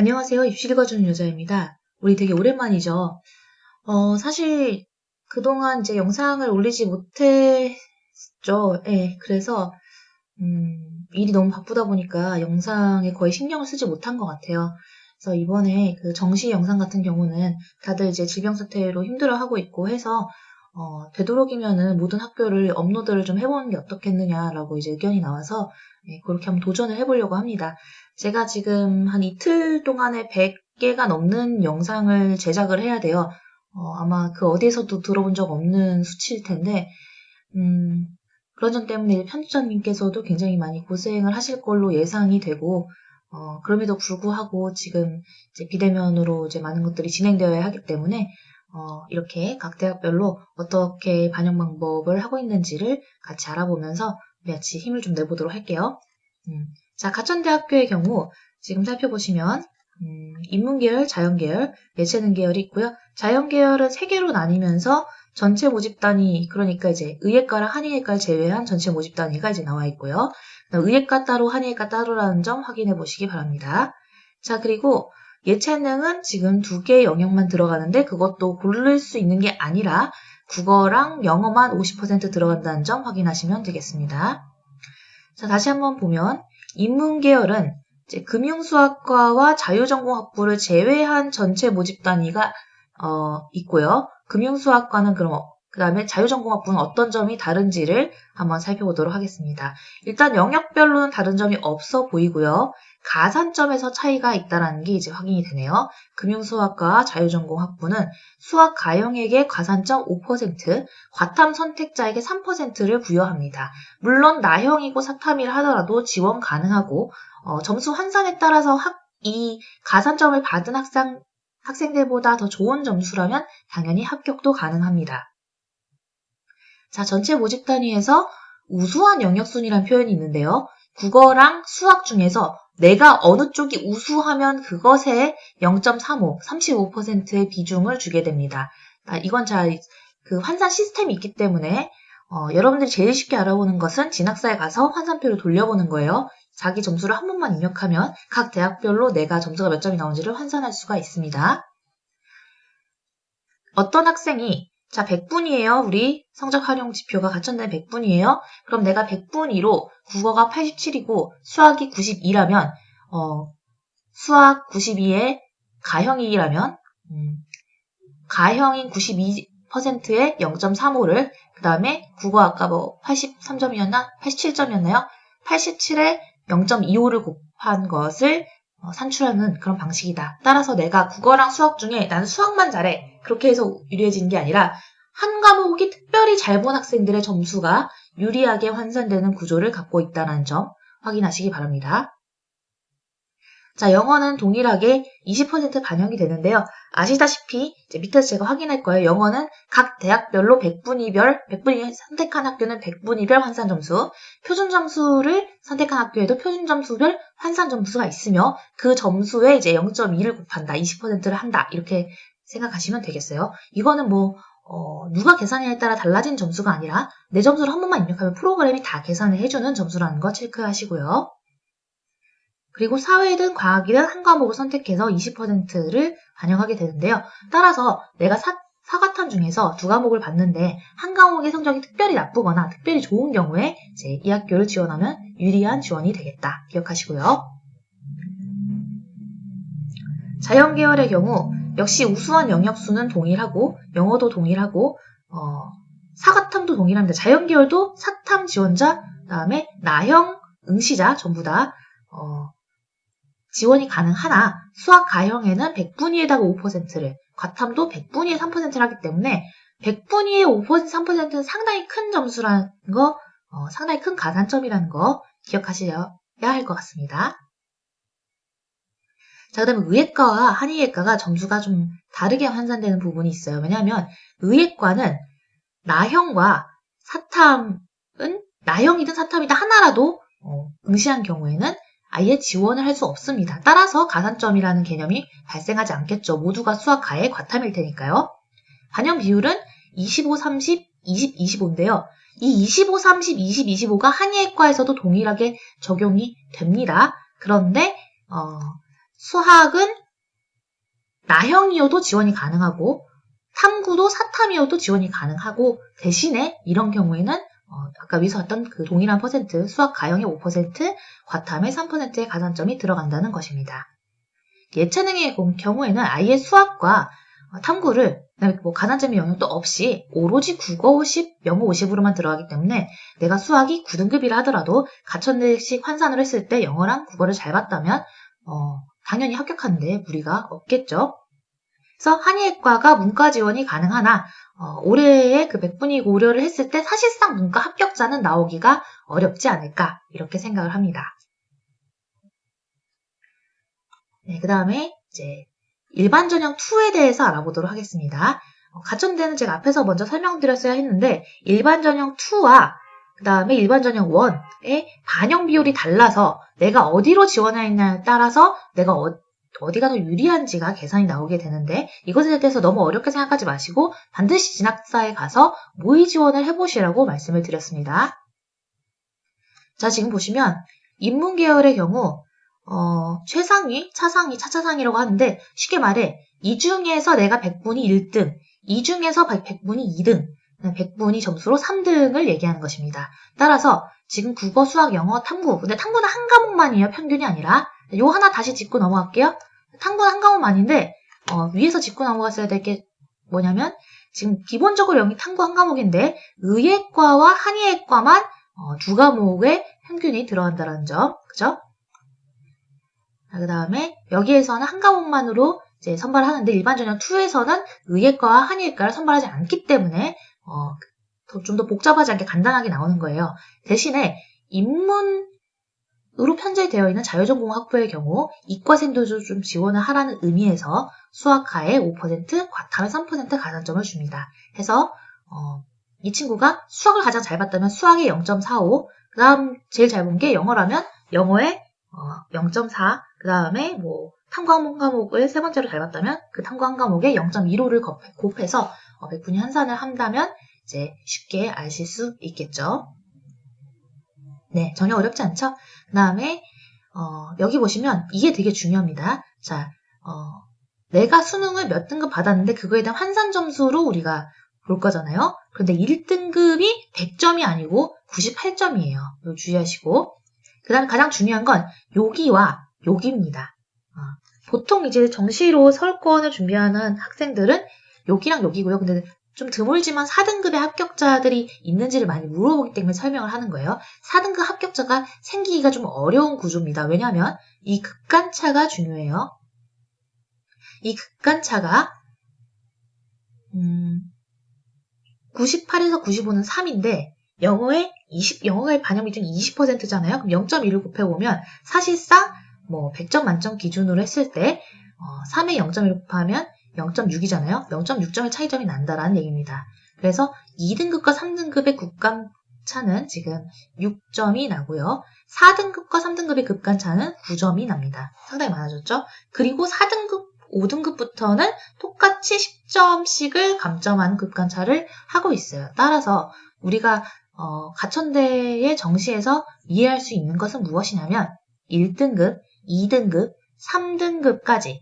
안녕하세요. 입시 읽어주는 여자입니다. 우리 되게 오랜만이죠. 어, 사실 그동안 이제 영상을 올리지 못했죠. 예, 그래서 음, 일이 너무 바쁘다 보니까 영상에 거의 신경을 쓰지 못한 것 같아요. 그래서 이번에 그 정시 영상 같은 경우는 다들 이제 질병 사태로 힘들어하고 있고 해서 어, 되도록이면은 모든 학교를 업로드를 좀 해보는 게 어떻겠느냐라고 이제 의견이 나와서 예, 그렇게 한번 도전을 해보려고 합니다. 제가 지금 한 이틀 동안에 100개가 넘는 영상을 제작을 해야 돼요. 어, 아마 그 어디에서도 들어본 적 없는 수치일 텐데, 음, 그런 점 때문에 편집자님께서도 굉장히 많이 고생을 하실 걸로 예상이 되고, 어, 그럼에도 불구하고 지금 이제 비대면으로 이제 많은 것들이 진행되어야 하기 때문에, 어, 이렇게 각 대학별로 어떻게 반영 방법을 하고 있는지를 같이 알아보면서 우리 같이 힘을 좀 내보도록 할게요. 음, 자, 가천대학교의 경우 지금 살펴보시면 음, 인문계열, 자연계열, 예체능 계열이 있고요. 자연계열은 세 개로 나뉘면서 전체 모집 단위, 그러니까 이제 의예과랑 한의예과를 제외한 전체 모집 단위가 이제 나와 있고요. 의예과 따로, 한의예과 따로라는 점 확인해 보시기 바랍니다. 자, 그리고 예체능은 지금 두 개의 영역만 들어가는데 그것도 고를 수 있는 게 아니라 국어랑 영어만 50% 들어간다는 점 확인하시면 되겠습니다. 자, 다시 한번 보면 인문 계열은 금융수학과와 자유전공학부를 제외한 전체 모집 단위가 어, 있고요. 금융수학과는 그럼 그 다음에 자유전공학부는 어떤 점이 다른지를 한번 살펴보도록 하겠습니다. 일단 영역별로는 다른 점이 없어 보이고요. 가산점에서 차이가 있다는 게 이제 확인이 되네요. 금융수학과 자유전공 학부는 수학 가형에게 가산점 5%, 과탐 선택자에게 3%를 부여합니다. 물론 나형이고 사탐이라 하더라도 지원 가능하고 어, 점수 환산에 따라서 학, 이 가산점을 받은 학생, 학생들보다 더 좋은 점수라면 당연히 합격도 가능합니다. 자, 전체 모집 단위에서 우수한 영역순이라는 표현이 있는데요. 국어랑 수학 중에서 내가 어느 쪽이 우수하면 그것에 0.35, 35%의 비중을 주게 됩니다. 아, 이건 잘 그 환산 시스템이 있기 때문에 어, 여러분들이 제일 쉽게 알아보는 것은 진학사에 가서 환산표를 돌려보는 거예요. 자기 점수를 한 번만 입력하면 각 대학별로 내가 점수가 몇 점이 나온지를 환산할 수가 있습니다. 어떤 학생이 자, 100분이에요. 우리 성적 활용 지표가 갖춰낸 100분이에요. 그럼 내가 100분위로 국어가 87이고 수학이 92라면 어, 수학 92에 가형이 라면 음, 가형인 92%의 0.35를 그 다음에 국어 아까 뭐 83점이었나? 87점이었나요? 87에 0.25를 곱한 것을 어, 산출하는 그런 방식이다. 따라서 내가 국어랑 수학 중에 나는 수학만 잘해. 그렇게 해서 유리해지는 게 아니라 한 과목이 특별히 잘 본 학생들의 점수가 유리하게 환산되는 구조를 갖고 있다는 점 확인하시기 바랍니다. 자, 영어는 동일하게 20% 반영이 되는데요. 아시다시피 밑에서 제가 확인할 거예요. 영어는 각 대학별로 100분위별, 100분위 선택한 학교는 100분위별 환산 점수, 표준 점수를 선택한 학교에도 표준 점수별 환산 점수가 있으며 그 점수에 이제 0.2를 곱한다, 20%를 한다 이렇게 생각하시면 되겠어요. 이거는 뭐 어, 누가 계산냐에 따라 달라진 점수가 아니라 내 점수를 한 번만 입력하면 프로그램이 다 계산을 해주는 점수라는 거 체크하시고요. 그리고 사회든 과학이든 한 과목을 선택해서 20%를 반영하게 되는데요. 따라서 내가 사, 사과탐 중에서 두 과목을 봤는데 한 과목의 성적이 특별히 나쁘거나 특별히 좋은 경우에 이제 이 학교를 지원하면 유리한 지원이 되겠다. 기억하시고요. 자연계열의 경우 역시 우수한 영역수는 동일하고 영어도 동일하고 어, 사과탐도 동일합니다. 자연계열도 사탐 지원자, 그 다음에 나형 응시자 전부 다 어, 지원이 가능하나 수학 가형에는 100분위에다가 5%를, 과탐도 100분위에 3%를 하기 때문에 100분위에 5% 3%는 상당히 큰 점수라는 거, 어, 상당히 큰 가산점이라는 거 기억하셔야 할 것 같습니다. 자, 그 다음에 의예과와 한의예과가 점수가 좀 다르게 환산되는 부분이 있어요. 왜냐하면 의예과는 나형과 사탐은 나형이든 사탐이든 하나라도 어, 응시한 경우에는 아예 지원을 할 수 없습니다. 따라서 가산점이라는 개념이 발생하지 않겠죠. 모두가 수학 가의 과탐일 테니까요. 반영 비율은 25, 30, 20, 25인데요. 이 25, 30, 20, 25가 한의학과에서도 동일하게 적용이 됩니다. 그런데 어, 수학은 나형이어도 지원이 가능하고 탐구도 사탐이어도 지원이 가능하고 대신에 이런 경우에는 어, 아까 위에서 봤던 그 동일한 퍼센트 수학 가형의 5% 과탐의 3%의 가산점이 들어간다는 것입니다. 예체능의 경우에는 아예 수학과 탐구를 그다음에 뭐 가산점의 영역도 없이 오로지 국어 50, 영어 50으로만 들어가기 때문에 내가 수학이 9등급이라 하더라도 가천대식 환산을 했을 때 영어랑 국어를 잘 봤다면 어, 당연히 합격하는데 무리가 없겠죠. 그래서 한의학과가 문과 지원이 가능하나 어, 올해에 그 100분위 고려를 했을 때 사실상 문과 합격자는 나오기가 어렵지 않을까 이렇게 생각을 합니다. 네, 그 다음에 이제 일반 전형 2에 대해서 알아보도록 하겠습니다. 어, 가천대는 제가 앞에서 먼저 설명드렸어야 했는데 일반 전형 2와 그 다음에 일반 전형 1의 반영 비율이 달라서 내가 어디로 지원하느냐에 따라서 내가 어, 어디가 더 유리한지가 계산이 나오게 되는데 이것에 대해서 너무 어렵게 생각하지 마시고 반드시 진학사에 가서 모의 지원을 해보시라고 말씀을 드렸습니다. 자 지금 보시면 인문 계열의 경우 어, 최상위, 차상위, 차차상위라고 하는데 쉽게 말해 이 중에서 내가 100분이 1등, 이 중에서 100분이 2등, 100분이 점수로 3등을 얘기하는 것입니다. 따라서 지금 국어, 수학, 영어, 탐구 근데 탐구는 한 과목만이에요. 평균이 아니라 요 하나 다시 짚고 넘어갈게요. 탐구는 한 과목만인데 어, 위에서 짚고 넘어갔어야 될 게 뭐냐면 지금 기본적으로 여기 탐구 한 과목인데 의예과와 한의예과만 어, 두 과목의 평균이 들어간다는 점, 그죠? 그 다음에 여기에서는 한 과목만으로 이제 선발하는데 일반 전형 2에서는 의예과와 한의과를 선발하지 않기 때문에 어, 좀더 복잡하지 않게 간단하게 나오는 거예요. 대신에 인문 으로 편제되어 있는 자유전공학부의 경우 이과생도 좀 지원을 하라는 의미에서 수학하에 5%, 과탐에 3% 가산점을 줍니다. 해서 어, 이 친구가 수학을 가장 잘 봤다면 수학에 0.45, 그 다음 제일 잘 본 게 영어라면 영어에 어, 0.4, 그 다음에 뭐 탐구 한 과목을 세 번째로 잘 봤다면 그 탐구 한 과목에 0.15를 곱해서 어, 100분위 환산을 한다면 이제 쉽게 아실 수 있겠죠. 네, 전혀 어렵지 않죠? 그 다음에 어, 여기 보시면 이게 되게 중요합니다. 자, 어, 내가 수능을 몇 등급 받았는데 그거에 대한 환산 점수로 우리가 볼 거잖아요. 그런데 1등급이 100점이 아니고 98점이에요. 이거 주의하시고 그 다음에 가장 중요한 건 여기와 여기입니다. 어, 보통 이제 정시로 설권을 준비하는 학생들은 여기랑 여기고요. 근데 좀 드물지만 4등급의 합격자들이 있는지를 많이 물어보기 때문에 설명을 하는 거예요. 4등급 합격자가 생기기가 좀 어려운 구조입니다. 왜냐하면 이 극간차가 중요해요. 이 극간차가 음, 98에서 95는 3인데 영어에 20, 영어의 반영 비중이 20%잖아요. 그럼 0.1을 곱해보면 사실상 뭐 100점 만점 기준으로 했을 때 어, 3에 0.1 곱하면 0.6이잖아요. 0.6점의 차이점이 난다라는 얘기입니다. 그래서 2등급과 3등급의 국감 차는 지금 6점이 나고요. 4등급과 3등급의 급간차는 9점이 납니다. 상당히 많아졌죠? 그리고 4등급, 5등급부터는 똑같이 10점씩을 감점하는 급간차를 하고 있어요. 따라서 우리가 어, 가천대의 정시에서 이해할 수 있는 것은 무엇이냐면 1등급, 2등급, 3등급까지는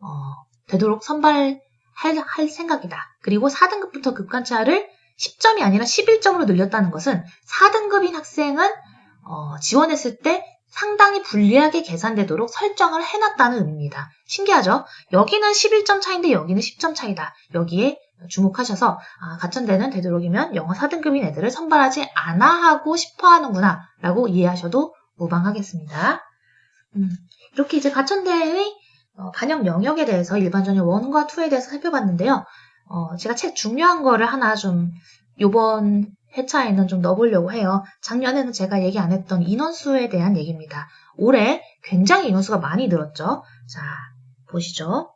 어, 되도록 선발할 할 생각이다. 그리고 4등급부터 급관차를 10점이 아니라 11점으로 늘렸다는 것은 4등급인 학생은 어, 지원했을 때 상당히 불리하게 계산되도록 설정을 해놨다는 의미입니다. 신기하죠? 여기는 11점 차인데 여기는 10점 차이다. 여기에 주목하셔서 아, 가천대는 되도록이면 영어 4등급인 애들을 선발하지 않아 하고 싶어 하는구나 라고 이해하셔도 무방하겠습니다. 음, 이렇게 이제 가천대의 어, 반영 영역에 대해서 일반 전형 1과 2에 대해서 살펴봤는데요. 어, 제가 책 중요한 거를 하나 좀 요번 회차에는 좀 넣어보려고 해요. 작년에는 제가 얘기 안 했던 인원수에 대한 얘기입니다. 올해 굉장히 인원수가 많이 늘었죠. 자, 보시죠.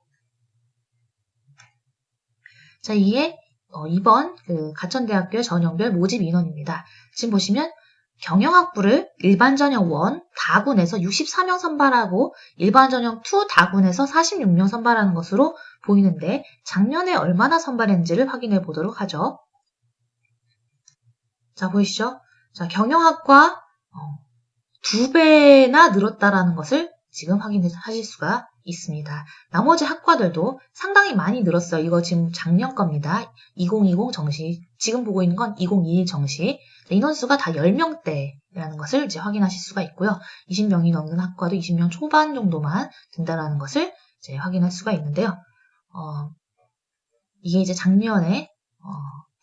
자, 이게 어, 이번 그 가천대학교 전형별 모집 인원입니다. 지금 보시면 경영학부를 일반 전형 1 다군에서 64명 선발하고 일반 전형 2 다군에서 46명 선발하는 것으로 보이는데 작년에 얼마나 선발했는지를 확인해 보도록 하죠. 자, 보이시죠? 자, 경영학과 어, 두 배나 늘었다라는 것을 지금 확인하실 수가 있습니다. 나머지 학과들도 상당히 많이 늘었어요. 이거 지금 작년 겁니다. 2020 정시, 지금 보고 있는 건 2021 정시. 인원수가 다 10명대라는 것을 이제 확인하실 수가 있고요. 20명이 넘는 학과도 20명 초반 정도만 든다라는 것을 이제 확인할 수가 있는데요. 어, 이게 이제 작년에 어,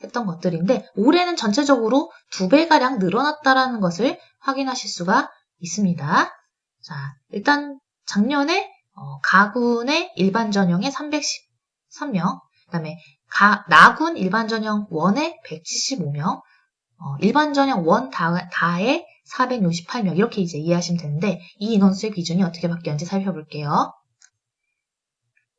했던 것들인데 올해는 전체적으로 두 배가량 늘어났다라는 것을 확인하실 수가 있습니다. 자, 일단 작년에 어, 가군의 일반 전형에 313명, 그다음에 가, 나군 일반 전형 1에 175명, 어, 일반 전형 1 다, 다에 468명 이렇게 이제 이해하시면 되는데 이 인원수의 기준이 어떻게 바뀌었는지 살펴볼게요.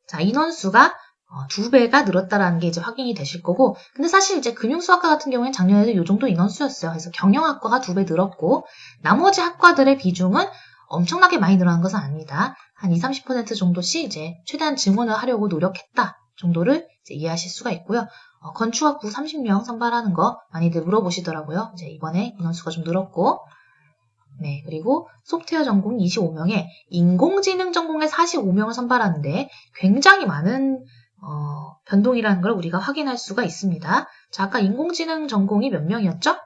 자, 인원수가 어, 두 배가 늘었다라는 게 이제 확인이 되실 거고, 근데 사실 이제 금융수학과 같은 경우에는 작년에도 이 정도 인원수였어요. 그래서 경영학과가 두 배 늘었고, 나머지 학과들의 비중은 엄청나게 많이 늘어난 것은 아닙니다. 한 20, 30% 정도씩 이제 최대한 증원을 하려고 노력했다 정도를 이해하실 수가 있고요. 어, 건축학부 30명 선발하는 거 많이들 물어보시더라고요. 이제 이번에 인원수가 좀 늘었고, 네, 그리고 소프트웨어 전공 25명에 인공지능 전공에 45명을 선발하는데 굉장히 많은 어, 변동이라는 걸 우리가 확인할 수가 있습니다. 자, 아까 인공지능 전공이 몇 명이었죠? 어,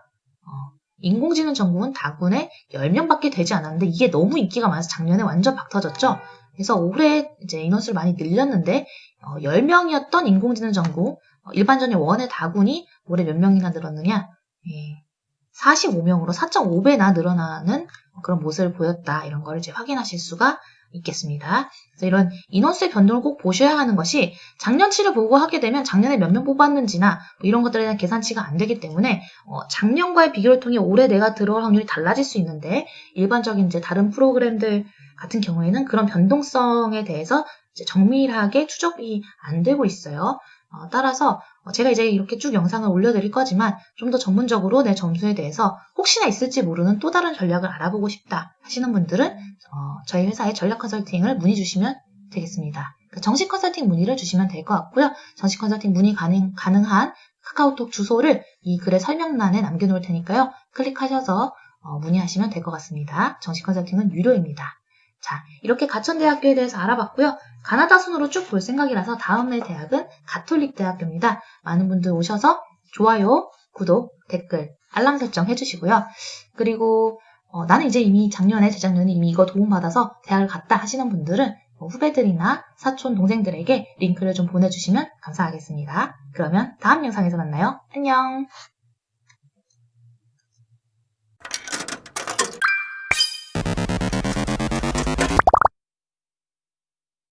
인공지능 전공은 다군에 10명밖에 되지 않았는데 이게 너무 인기가 많아서 작년에 완전 박 터졌죠? 그래서 올해 이제 인원수를 많이 늘렸는데 어, 10명이었던 인공지능 전공 어, 일반전의 원의 다군이 올해 몇 명이나 늘었느냐? 예, 45명으로 4.5배나 늘어나는 그런 모습을 보였다. 이런 거를 이제 확인하실 수가 있겠습니다. 그래서 이런 인원수의 변동을 꼭 보셔야 하는 것이 작년치를 보고 하게 되면 작년에 몇 명 뽑았는지나 뭐 이런 것들에 대한 계산치가 안 되기 때문에 어, 작년과의 비교를 통해 올해 내가 들어갈 확률이 달라질 수 있는데 일반적인 이제 다른 프로그램들 같은 경우에는 그런 변동성에 대해서 정밀하게 추적이 안 되고 있어요. 어, 따라서 제가 이제 이렇게 쭉 영상을 올려드릴 거지만 좀 더 전문적으로 내 점수에 대해서 혹시나 있을지 모르는 또 다른 전략을 알아보고 싶다 하시는 분들은 어, 저희 회사의 전략 컨설팅을 문의 주시면 되겠습니다. 그 정식 컨설팅 문의를 주시면 될 것 같고요. 정식 컨설팅 문의 가능, 가능한 카카오톡 주소를 이 글의 설명란에 남겨놓을 테니까요. 클릭하셔서 어, 문의하시면 될 것 같습니다. 정식 컨설팅은 유료입니다. 자, 이렇게 가천대학교에 대해서 알아봤고요. 가나다 순으로 쭉 볼 생각이라서 다음에 대학은 가톨릭 대학교입니다. 많은 분들 오셔서 좋아요, 구독, 댓글, 알람 설정 해주시고요. 그리고 어, 나는 이제 이미 작년에 재작년에 이미 이거 도움받아서 대학을 갔다 하시는 분들은 뭐 후배들이나 사촌 동생들에게 링크를 좀 보내주시면 감사하겠습니다. 그러면 다음 영상에서 만나요. 안녕!